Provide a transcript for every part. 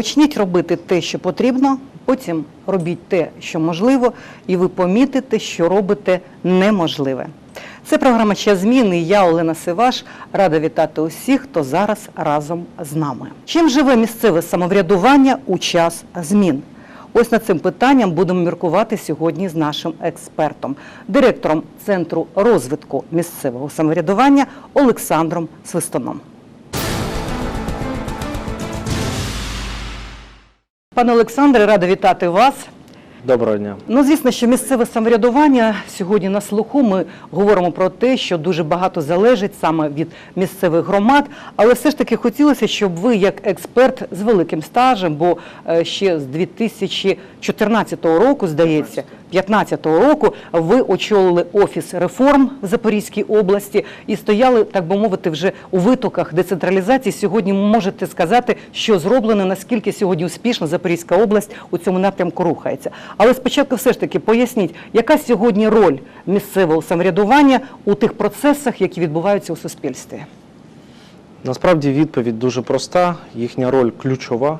Почніть робити те, що потрібно, потім робіть те, що можливо, і ви помітите, що робите неможливе. Це програма «Час змін» і я, Олена Сиваш, рада вітати усіх, хто зараз разом з нами. Чим живе місцеве самоврядування у час змін? Ось над цим питанням будемо міркувати сьогодні з нашим експертом, директором Центру розвитку місцевого самоврядування Олександром Свистоном. Пане Олександре, рада вітати вас. Доброго дня. Ну, звісно, що місцеве самоврядування сьогодні на слуху. Ми говоримо про те, що дуже багато залежить саме від місцевих громад. Але все ж таки хотілося, щоб ви, як експерт з великим стажем, бо е, ще з 2014 року, здається, 2015 року ви очолили офіс реформ в Запорізькій області і стояли, так би мовити, вже у витоках децентралізації. Сьогодні можете сказати, що зроблено, наскільки сьогодні успішно Запорізька область у цьому напрямку рухається. Але спочатку все ж таки поясніть, яка сьогодні роль місцевого самоврядування у тих процесах, які відбуваються у суспільстві. Насправді відповідь дуже проста, їхня роль ключова,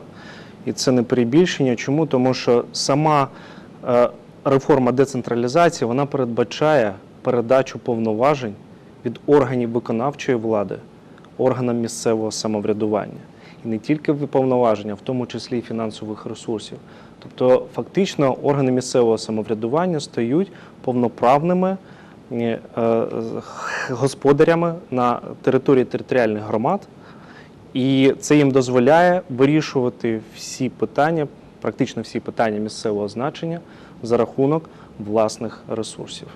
і це не перебільшення. Чому? Тому що сама е, реформа децентралізації вона передбачає передачу повноважень від органів виконавчої влади органам місцевого самоврядування. І не тільки повноваження, в тому числі і фінансових ресурсів. Тобто, фактично, органи місцевого самоврядування стають повноправними е, господарями на території територіальних громад, і це їм дозволяє вирішувати всі питання, практично всі питання місцевого значення за рахунок власних ресурсів.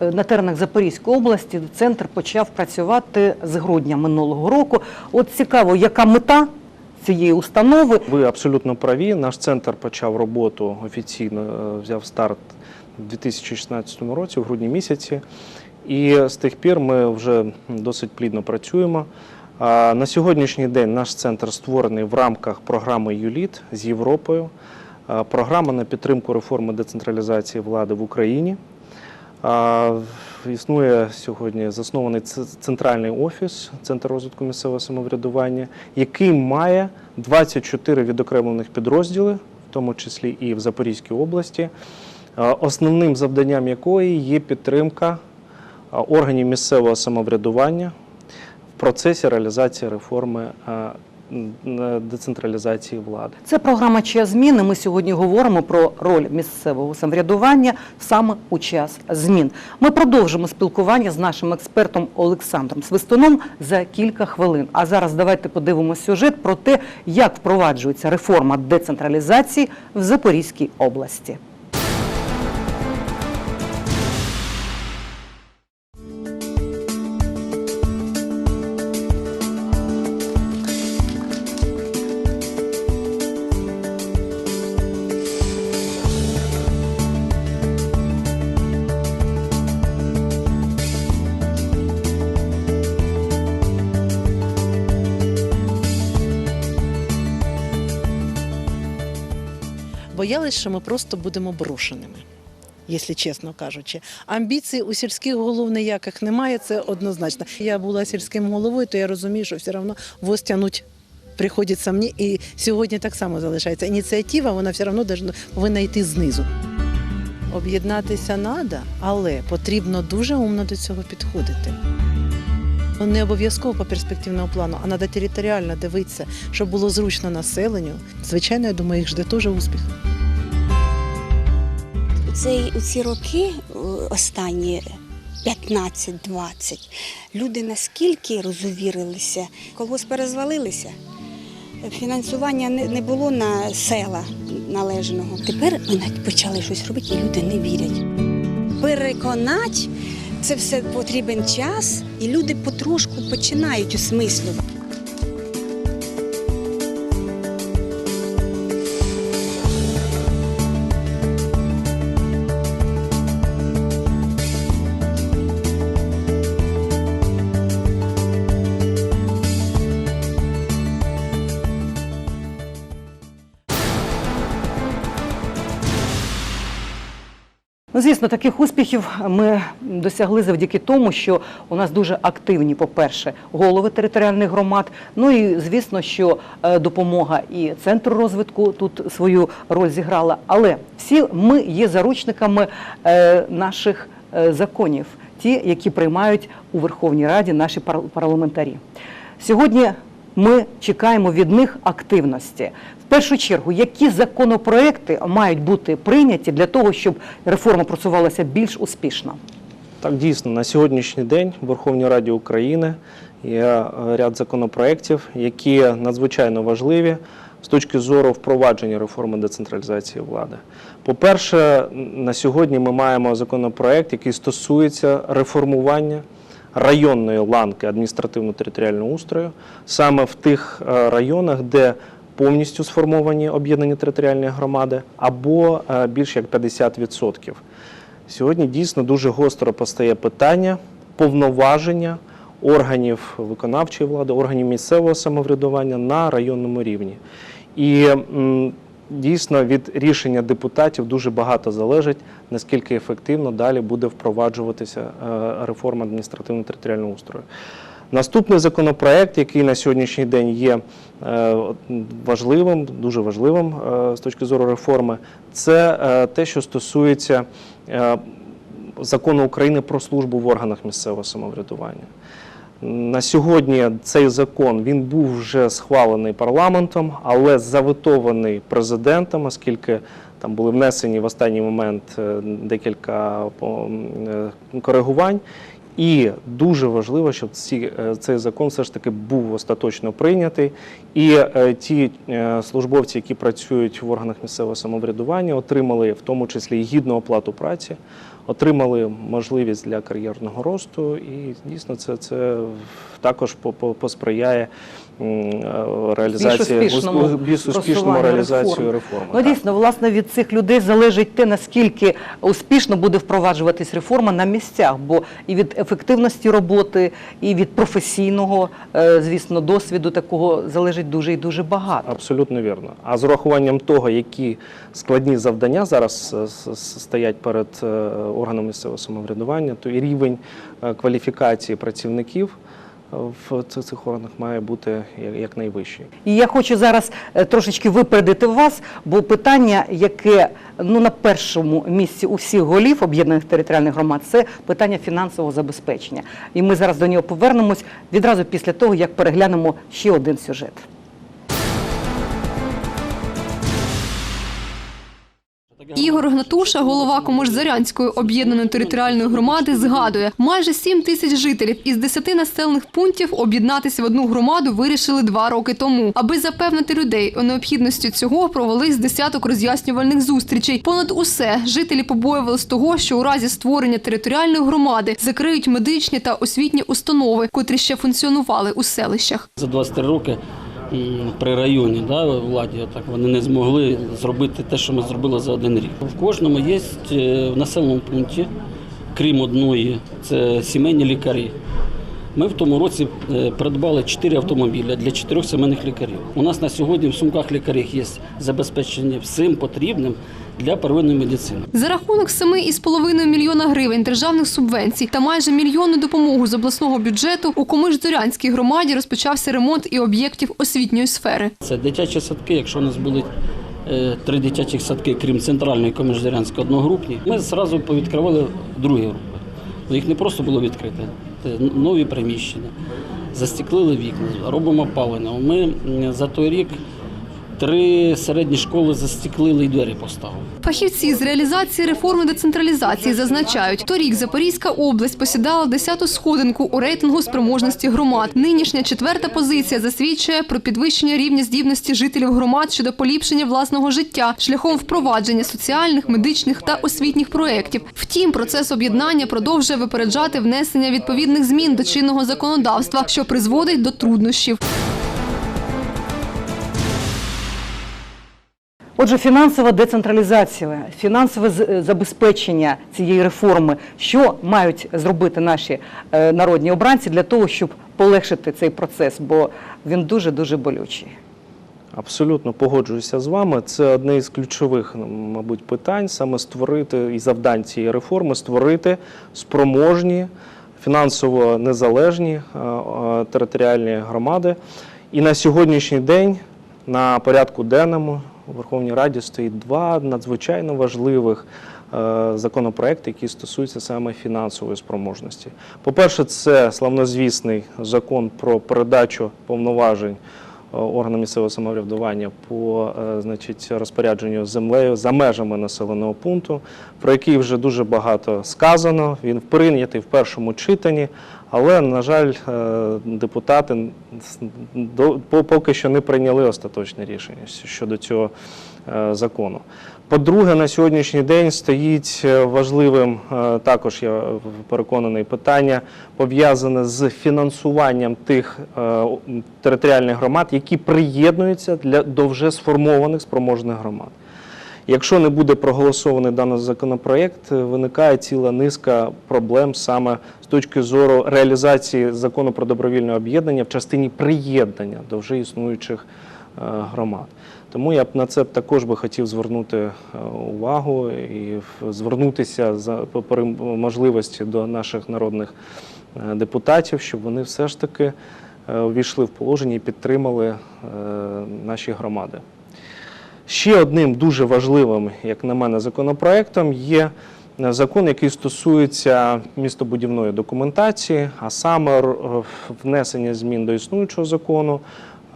Е, На теренах Запорізької області центр почав працювати з грудня минулого року. От цікаво, яка мета цієї установи? Ви абсолютно праві. Наш центр почав роботу офіційно, е, взяв старт у 2016 році, в грудні місяці. І з тих пір ми вже досить плідно працюємо. На сьогоднішній день наш центр створений в рамках програми ЮЛІТ з Європою. Програма на підтримку реформи децентралізації влади в Україні. Існує сьогодні заснований центральний офіс Центр розвитку місцевого самоврядування, який має 24 відокремлених підрозділи, в тому числі і в Запорізькій області, основним завданням якої є підтримка органів місцевого самоврядування в процесі реалізації реформи децентралізації влади. Це програма «Час змін». і Ми сьогодні говоримо про роль місцевого самоврядування саме у час змін. Ми продовжимо спілкування з нашим експертом Олександром Свистоном за кілька хвилин. А зараз давайте подивимося сюжет про те, як впроваджується реформа децентралізації в Запорізькій області. Боялись, що ми просто будемо брошеними. Якщо чесно кажучи, амбіцій у сільських голов ніяких немає, це однозначно. Я була сільським головою, то я розумію, що все одно воз тянуть приходиться мені. І сьогодні так само залишається. Ініціатива, вона все одно повинна йти знизу. Об'єднатися треба, але потрібно дуже умно до цього підходити. Ну, Не обов'язково по перспективному плану, а треба територіально дивитися, щоб було зручно населенню. Звичайно, я думаю, їх жде теж успіх. Цей, у ці роки е, останні 15-20 люди наскільки розувірилися, колгоспи розвалилися, фінансування не, було на села належного. Тепер ми почали щось робити, і люди не вірять. Переконати це все потрібен час, і люди потрошку починають осмислювати. Звісно, таких успіхів ми досягли завдяки тому, що у нас дуже активні, по-перше, голови територіальних громад. Ну і звісно, що е, допомога і центру розвитку тут свою роль зіграла. Але всі ми є заручниками е, наших е, законів, ті, які приймають у Верховній Раді наші пар- парламентарі. Сьогодні ми чекаємо від них активності. В першу чергу, які законопроекти мають бути прийняті для того, щоб реформа просувалася більш успішно? Так, дійсно, на сьогоднішній день в Верховній Раді України є е, ряд законопроєктів, які надзвичайно важливі з точки зору впровадження реформи децентралізації влади. По-перше, на сьогодні ми маємо законопроєкт, який стосується реформування районної ланки адміністративно-територіального устрою саме в тих е, районах, де повністю сформовані об'єднані територіальні громади, або е, більш як 50%. Сьогодні дійсно дуже гостро постає питання повноваження органів виконавчої влади, органів місцевого самоврядування на районному рівні. І дійсно від рішення депутатів дуже багато залежить, наскільки ефективно далі буде впроваджуватися е, реформа адміністративно-територіального устрою. Наступний законопроект, який на сьогоднішній день є е, важливим, дуже важливим е, з точки зору реформи, це те, що стосується закону України про службу в органах місцевого самоврядування. На сьогодні цей закон він був вже схвалений парламентом, але заветований президентом, оскільки там були внесені в останній момент е, декілька е, коригувань. І дуже важливо, щоб ці, е, цей закон все ж таки був остаточно прийнятий, і ті службовці, які працюють в органах місцевого самоврядування, отримали в тому числі гідну оплату праці, отримали можливість для кар'єрного росту, і дійсно це, це також по- по- посприяє е, реалізації успішному більш успішному реалізацію реформ. реформи. Ну так. дійсно, власне, від цих людей залежить те, наскільки успішно буде впроваджуватись реформа на місцях, бо і від ефективності роботи, і від професійного, е, звісно, досвіду такого залежить дуже і дуже багато. Абсолютно вірно. А з урахуванням того, які складні завдання зараз е, стоять перед органами місцевого самоврядування, то і рівень кваліфікації працівників в цих- органах має бути якнайвищий. І я хочу зараз е, трошечки випередити вас, бо питання, яке ну на першому місці у всіх голів об'єднаних територіальних громад, це питання фінансового забезпечення. І ми зараз до нього повернемось відразу після того, як переглянемо ще один сюжет. Ігор Гнатуша, голова Комужзарянської об'єднаної територіальної громади, згадує, майже 7 тисяч жителів із 10 населених пунктів об'єднатися в одну громаду вирішили два роки тому. Аби запевнити людей у необхідності цього, провели з десяток роз'яснювальних зустрічей. Понад усе жителі побоювалися того, що у разі створення територіальної громади закриють медичні та освітні установи, котрі ще функціонували у селищах. За 23 роки при районі да, владі так вони не змогли зробити те, що ми зробили за один рік. В кожному є е, в населеному пункті, крім одної, це сімейні лікарі. Ми в тому році е, придбали 4 автомобіля для 4 сімейних лікарів. У нас на сьогодні в сумках лікарів є забезпечення всім потрібним для первинної медицини. За рахунок 7,5 мільйона гривень державних субвенцій та майже мільйонну допомогу з обласного бюджету у Комиш-Зорянській громаді розпочався ремонт і об'єктів освітньої сфери. Це дитячі садки. Якщо у нас були е, три дитячі садки, крім центральної коміждерянської одногрупні, ми зразу повідкривали другі групи. Їх не просто було відкрити, це нові приміщення, застеклили вікна, робимо опалення. Ми за той рік три середні школи застеклили і двері поставили. Фахівці з реалізації реформи децентралізації зазначають, торік Запорізька область посідала 10-ту сходинку у рейтингу спроможності громад. Нинішня четверта позиція засвідчує про підвищення рівня здібності жителів громад щодо поліпшення власного життя шляхом впровадження соціальних, медичних та освітніх проєктів. Втім, процес об'єднання продовжує випереджати внесення відповідних змін до чинного законодавства, що призводить до труднощів. Отже, фінансова децентралізація, фінансове е, забезпечення цієї реформи, що мають зробити наші е, народні обранці для того, щоб полегшити цей процес, бо він дуже дуже болючий. Абсолютно погоджуюся з вами. Це одне із ключових, мабуть, питань саме створити і завдань цієї реформи створити спроможні, фінансово незалежні е, територіальні громади. І на сьогоднішній день на порядку денному у Верховній Раді стоїть два надзвичайно важливих е, законопроекти, які стосуються саме фінансової спроможності. По-перше, це славнозвісний закон про передачу повноважень е, органам місцевого самоврядування по е, розпорядженню землею за межами населеного пункту, про який вже дуже багато сказано. Він прийнятий в першому читанні, але, на жаль, е, депутати поки що не прийняли остаточне рішення щодо цього е, закону. По-друге, на сьогоднішній день стоїть е, важливим також я переконаний питання пов'язане з фінансуванням тих територіальних громад, які приєднуються для до вже сформованих спроможних громад. Якщо не буде проголосований даний законопроект, е, виникає ціла низка проблем саме з точки зору реалізації закону про добровільне об'єднання в частині приєднання до вже існуючих е, громад. Тому я б на це також би хотів звернути е, увагу і звернутися за по можливості до наших народних депутатів, щоб вони все ж таки увійшли в положення і підтримали наші громади. Ще одним дуже важливим, як на мене, законопроектом є е, закон, який стосується містобудівної документації, а саме е, внесення змін до існуючого закону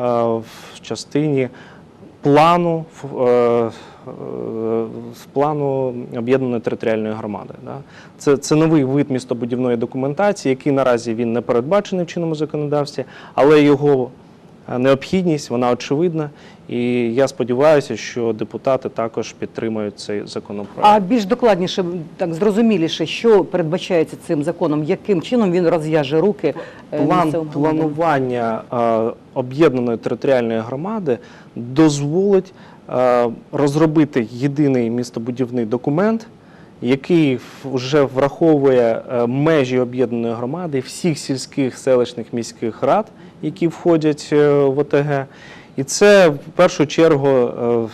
е, в частині плану з плану об'єднаної територіальної громади. Це, це новий вид містобудівної документації, який наразі він не передбачений в чинному законодавстві, але його необхідність, вона очевидна. І я сподіваюся, що депутати також підтримають цей законопроект. А більш докладніше, так зрозуміліше, що передбачається цим законом, яким чином він розв'яже руки е, План планування е, об'єднаної територіальної громади дозволить е, розробити єдиний містобудівний документ, який вже враховує межі об'єднаної громади всіх сільських селищних міських рад, які входять в ОТГ. І це в першу чергу, е,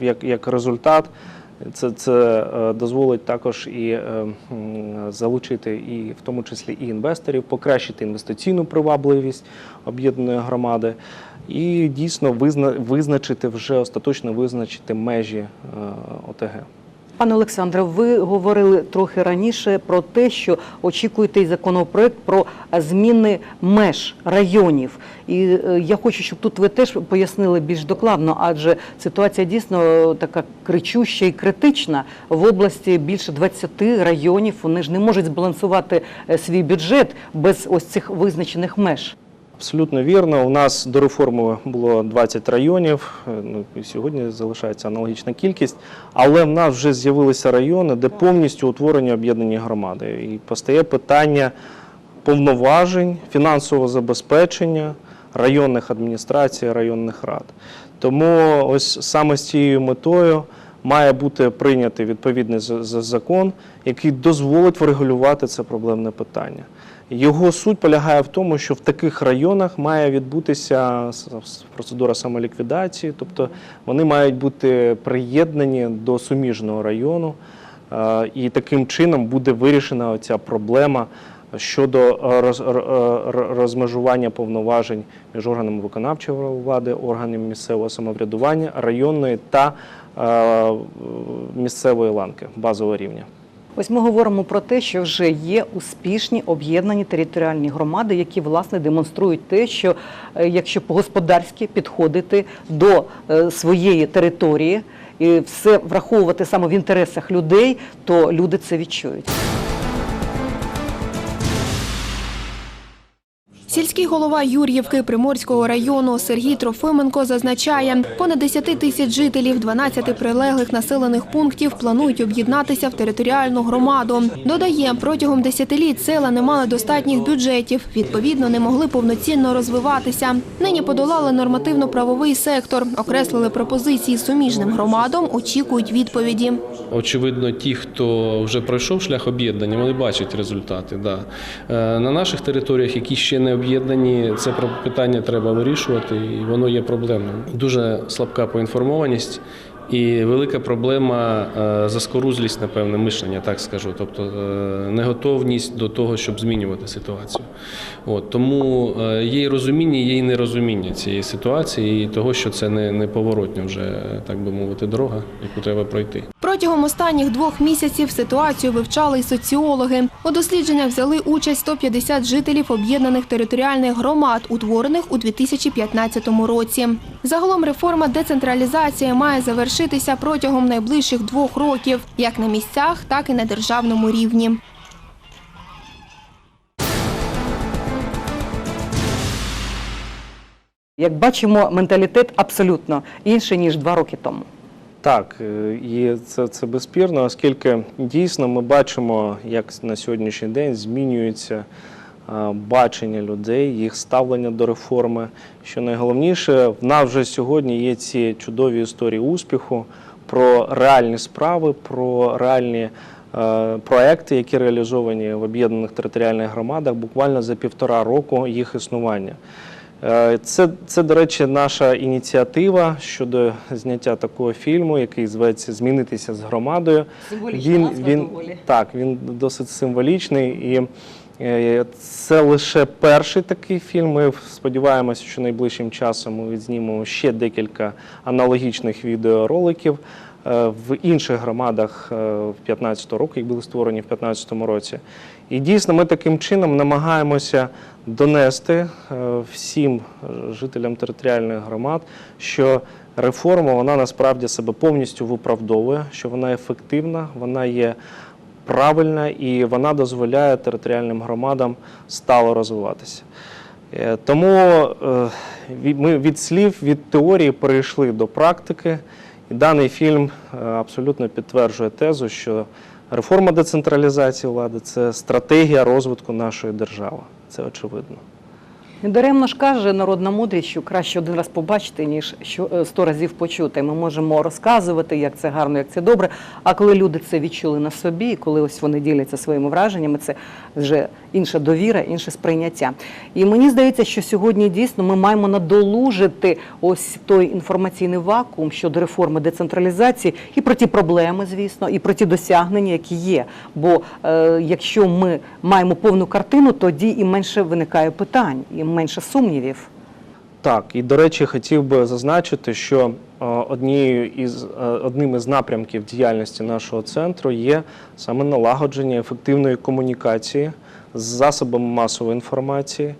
як, як результат, це, це е, дозволить також і е, залучити, і в тому числі і інвесторів, покращити інвестиційну привабливість об'єднаної громади, і дійсно визна, визначити вже остаточно визначити межі ОТГ. Пане Олександре, ви говорили трохи раніше про те, що очікуєте законопроект про зміни меж районів. І е, я хочу, щоб тут ви теж пояснили більш докладно, адже ситуація дійсно така кричуща і критична. В області більше 20 районів. Вони ж не можуть збалансувати е, свій бюджет без ось цих визначених меж. Абсолютно вірно. У нас до реформи було 20 районів. е, Ну і сьогодні залишається аналогічна кількість. Але в нас вже з'явилися райони, де повністю утворені об'єднані громади. І постає питання повноважень, фінансового забезпечення районних адміністрацій, районних рад. Тому ось саме з цією метою має бути прийнятий відповідний закон, який дозволить врегулювати це проблемне питання. Його суть полягає в тому, що в таких районах має відбутися процедура самоліквідації, тобто вони мають бути приєднані до суміжного району, е, і таким чином буде вирішена ця проблема щодо е, е, розмежування повноважень між органами виконавчої влади, органами місцевого самоврядування, районної та місцевої ланки базового рівня. Ось ми говоримо про те, що вже є успішні об'єднані територіальні громади, які власне демонструють те, що е, якщо по-господарськи підходити до е, своєї території і все враховувати саме в інтересах людей, то люди це відчують. Сільський голова Юр'ївки Приморського району Сергій Трофименко зазначає, понад 10 тисяч жителів 12 прилеглих населених пунктів планують об'єднатися в територіальну громаду. Додає, протягом десятиліть села не мали достатніх бюджетів, відповідно, не могли повноцінно розвиватися. Нині подолали нормативно-правовий сектор, окреслили пропозиції суміжним громадам, очікують відповіді. Очевидно, ті, хто вже пройшов шлях об'єднання, вони бачать результати. Е, На наших територіях, які ще не об'єднані, об'єднані, це питання треба вирішувати, і воно є проблемним. Дуже слабка поінформованість. І велика проблема е, заскорузлість, напевне, мишлення, так скажу, тобто е, неготовність до того, щоб змінювати ситуацію. От, тому е, є і розуміння, є і нерозуміння цієї ситуації, і того, що це не, не поворотня вже, так би мовити, дорога, яку треба пройти. Протягом останніх двох місяців ситуацію вивчали й соціологи. У дослідженнях взяли участь 150 жителів об'єднаних територіальних громад, утворених у 2015 році. Загалом реформа децентралізації має завершитися протягом найближчих двох років, як на місцях, так і на державному рівні. Як бачимо, менталітет абсолютно інший, ніж два роки тому. Так, е, і це, це безспірно, оскільки дійсно ми бачимо, як на сьогоднішній день змінюється е, бачення людей, їх ставлення до реформи. Що найголовніше, в нас вже сьогодні є ці чудові історії успіху про реальні справи, про реальні е, проекти, які реалізовані в об'єднаних територіальних громадах буквально за півтора року їх існування. Е, Це, це, до речі, наша ініціатива щодо зняття такого фільму, який зветься Змінитися з громадою. він, він, Так, він досить символічний. І е, це лише перший такий фільм. Ми сподіваємося, що найближчим часом ми відзнімемо ще декілька аналогічних відеороликів е, в інших громадах в 2015 року, які були створені в 2015 році. І дійсно ми таким чином намагаємося донести е, всім жителям територіальних громад, що реформа вона насправді себе повністю виправдовує, що вона ефективна, вона є правильна і вона дозволяє територіальним громадам стало розвиватися. Е, Тому е, ми від слів, від теорії перейшли до практики, і даний фільм абсолютно підтверджує тезу, що реформа децентралізації влади це стратегія розвитку нашої держави. Це очевидно. Недаремно ж каже народна мудрість, що краще один раз побачити, ніж е, сто разів почути. Ми можемо розказувати, як це гарно, як це добре. А коли люди це відчули на собі, коли ось вони діляться своїми враженнями, це вже інша довіра, інше сприйняття. І мені здається, що сьогодні дійсно ми маємо надолужити ось той інформаційний вакуум щодо реформи децентралізації і про ті проблеми, звісно, і про ті досягнення, які є. Бо е, якщо ми маємо повну картину, тоді і менше виникає питань, і менше сумнівів. Так, і до речі, хотів би зазначити, що е, однією із е, одним із напрямків діяльності нашого центру є саме налагодження ефективної комунікації з засобами масової інформації.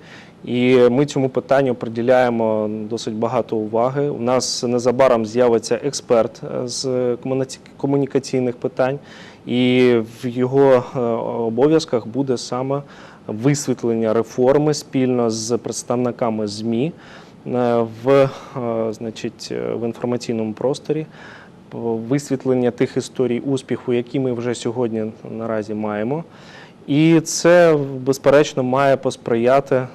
І ми цьому питанню приділяємо досить багато уваги. У нас незабаром з'явиться експерт е, з комунікаційних питань, і в його обов'язках буде саме висвітлення реформи спільно з представниками ЗМІ е, в, е, значить, е, в інформаційному просторі, висвітлення тих історій успіху, які ми вже сьогодні наразі маємо. І це, безперечно, має посприяти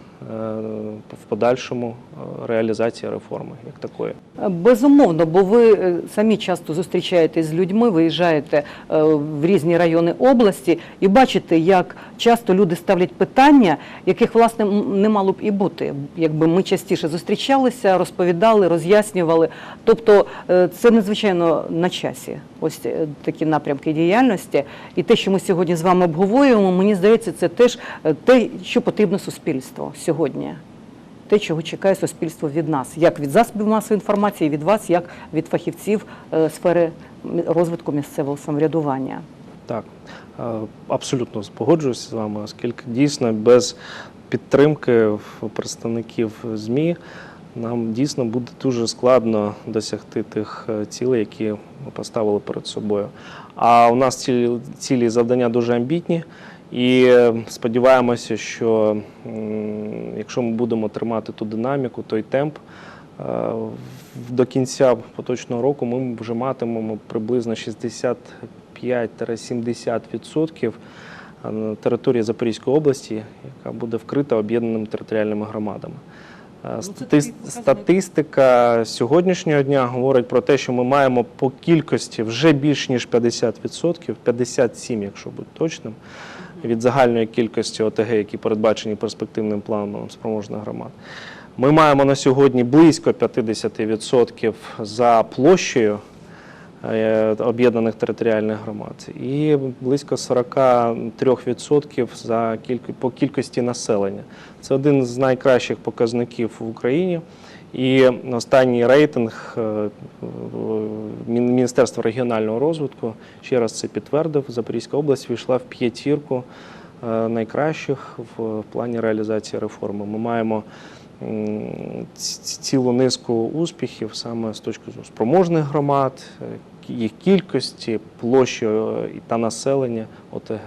в подальшому е, реалізації реформи як такої. Безумовно, бо ви е, самі часто зустрічаєтесь з людьми, виїжджаєте е, в різні райони області і бачите, як часто люди ставлять питання, яких власне не мало б і бути. Якби ми частіше зустрічалися, розповідали, роз'яснювали. Тобто е, це надзвичайно на часі. Ось е, такі напрямки діяльності. І те, що ми сьогодні з вами обговорюємо, мені здається, це теж е, те, що потрібно суспільству сьогодні те, чого чекає суспільство від нас, як від засобів масової інформації, від вас, як від фахівців е, сфери розвитку місцевого самоврядування. Так, е, абсолютно погоджуюся з вами, оскільки дійсно без підтримки представників ЗМІ нам дійсно буде дуже складно досягти тих е, цілей, які ми поставили перед собою. А у нас ці цілі завдання дуже амбітні. І е, сподіваємося, що якщо ми будемо тримати ту динаміку, той темп, е, до кінця поточного року ми вже матимемо приблизно 65-70% території Запорізької області, яка буде вкрита об'єднаними територіальними грамадами. Е, Статистика сьогоднішнього дня говорить про те, що ми маємо по кількості вже більш ніж 50%, 57, якщо бути точним, від загальної кількості ОТГ, які передбачені перспективним планом спроможних громад. Ми маємо на сьогодні близько 50% за площею е, об'єднаних територіальних громад і близько 43% за кілько- по кількості населення. Це один з найкращих показників в Україні. І останній рейтинг е, Міністерства регіонального розвитку ще раз це підтвердив. Запорізька область війшла в п'ятірку е, найкращих в плані реалізації реформи. Ми маємо цілу низку успіхів саме з точки зору спроможних громад, е, їх кількості, площі та населення ОТГ.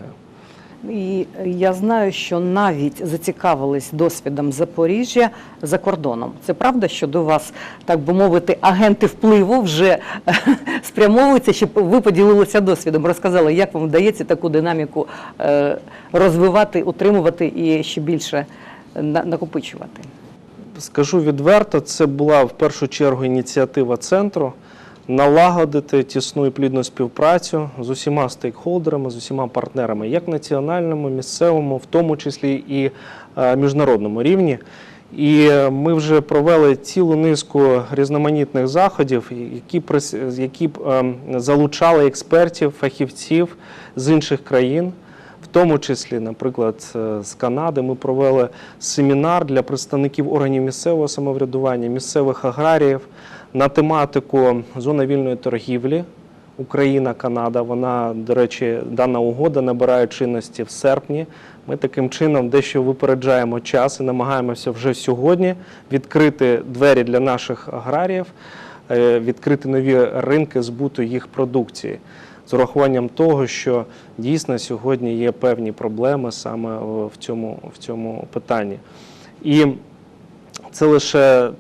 І я знаю, що навіть зацікавились досвідом Запоріжжя за кордоном. Це правда, що до вас, так би мовити, агенти впливу вже спрямовуються, щоб ви поділилися досвідом, розказали, як вам вдається таку динаміку е, розвивати, утримувати і ще більше на- накопичувати. Скажу відверто, це була в першу чергу ініціатива центру налагодити тісну і плідну співпрацю з усіма стейкхолдерами, з усіма партнерами, як національному, місцевому, в тому числі і е, міжнародному рівні. І е, ми вже провели цілу низку різноманітних заходів, які, які ем, залучали експертів, фахівців з інших країн. В тому числі, наприклад, е, з Канади ми провели семінар для представників органів місцевого самоврядування, місцевих аграріїв на тематику зона вільної торгівлі. Україна, Канада. Вона, до речі, дана угода набирає чинності в серпні. Ми таким чином дещо випереджаємо час і намагаємося вже сьогодні відкрити двері для наших аграріїв, е, відкрити нові ринки збуту їх продукції з урахуванням того, що дійсно сьогодні є певні проблеми саме в цьому, в цьому питанні. І це лише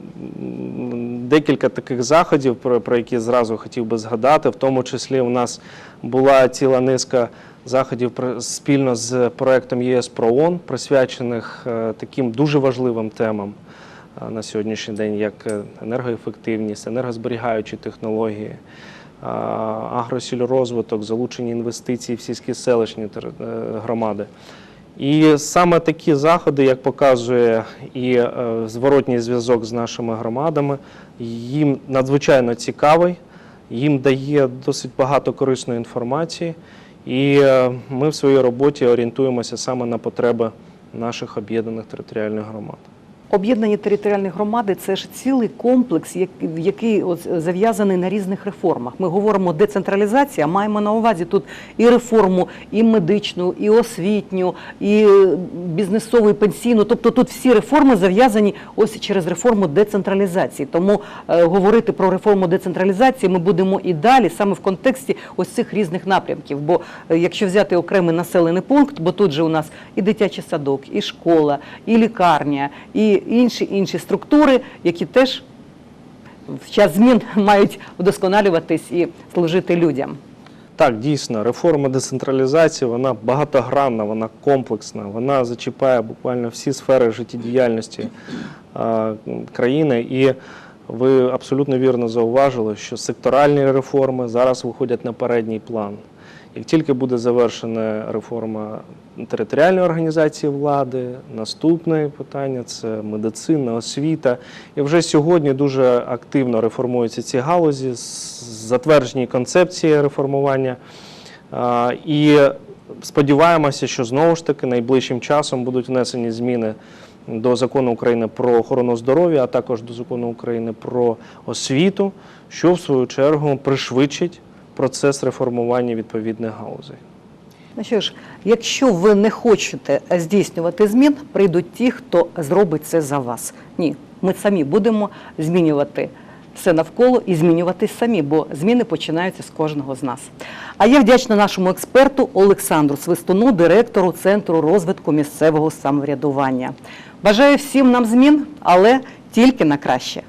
декілька таких заходів, про, про які зразу хотів би згадати. В тому числі у нас була ціла низка заходів спільно з проектом ЄС ПРООН, присвячених е, таким дуже важливим темам е, на сьогоднішній день, як е, енергоефективність, енергозберігаючі технології, агросільрозвиток, залучені інвестицій в сільські селищні громади. І саме такі заходи, як показує і е, зворотній зв'язок з нашими громадами, їм надзвичайно цікавий, їм дає досить багато корисної інформації, і е, ми в своїй роботі орієнтуємося саме на потреби наших об'єднаних територіальних громад. Об'єднані територіальні громади це ж цілий комплекс, який зав'язаний на різних реформах. Ми говоримо децентралізація, маємо на увазі тут і реформу, і медичну, і освітню, і бізнесову, і пенсійну. Тобто тут всі реформи зав'язані ось через реформу децентралізації. Тому е, говорити про реформу децентралізації ми будемо і далі, саме в контексті ось цих різних напрямків. Бо е, якщо взяти окремий населений пункт, бо тут же у нас і дитячий садок, і школа, і лікарня, і інші інші структури, які теж в час змін мають вдосконалюватись і служити людям. Так, дійсно, реформа децентралізації вона багатогранна, вона комплексна, вона зачіпає буквально всі сфери життєдіяльності е, країни. І ви абсолютно вірно зауважили, що секторальні реформи зараз виходять на передній план. Як тільки буде завершена реформа територіальної організації влади, наступне питання це медицина, освіта. І вже сьогодні дуже активно реформуються ці галузі, затверджені концепції реформування. І сподіваємося, що знову ж таки найближчим часом будуть внесені зміни до закону України про охорону здоров'я, а також до закону України про освіту, що в свою чергу пришвидшить процес реформування відповідних галузей. Ну що ж, якщо ви не хочете здійснювати змін, прийдуть ті, хто зробить це за вас. Ні, ми самі будемо змінювати все навколо і змінюватись самі, бо зміни починаються з кожного з нас. А я вдячна нашому експерту Олександру Свистуну, директору Центру розвитку місцевого самоврядування. Бажаю всім нам змін, але тільки на краще.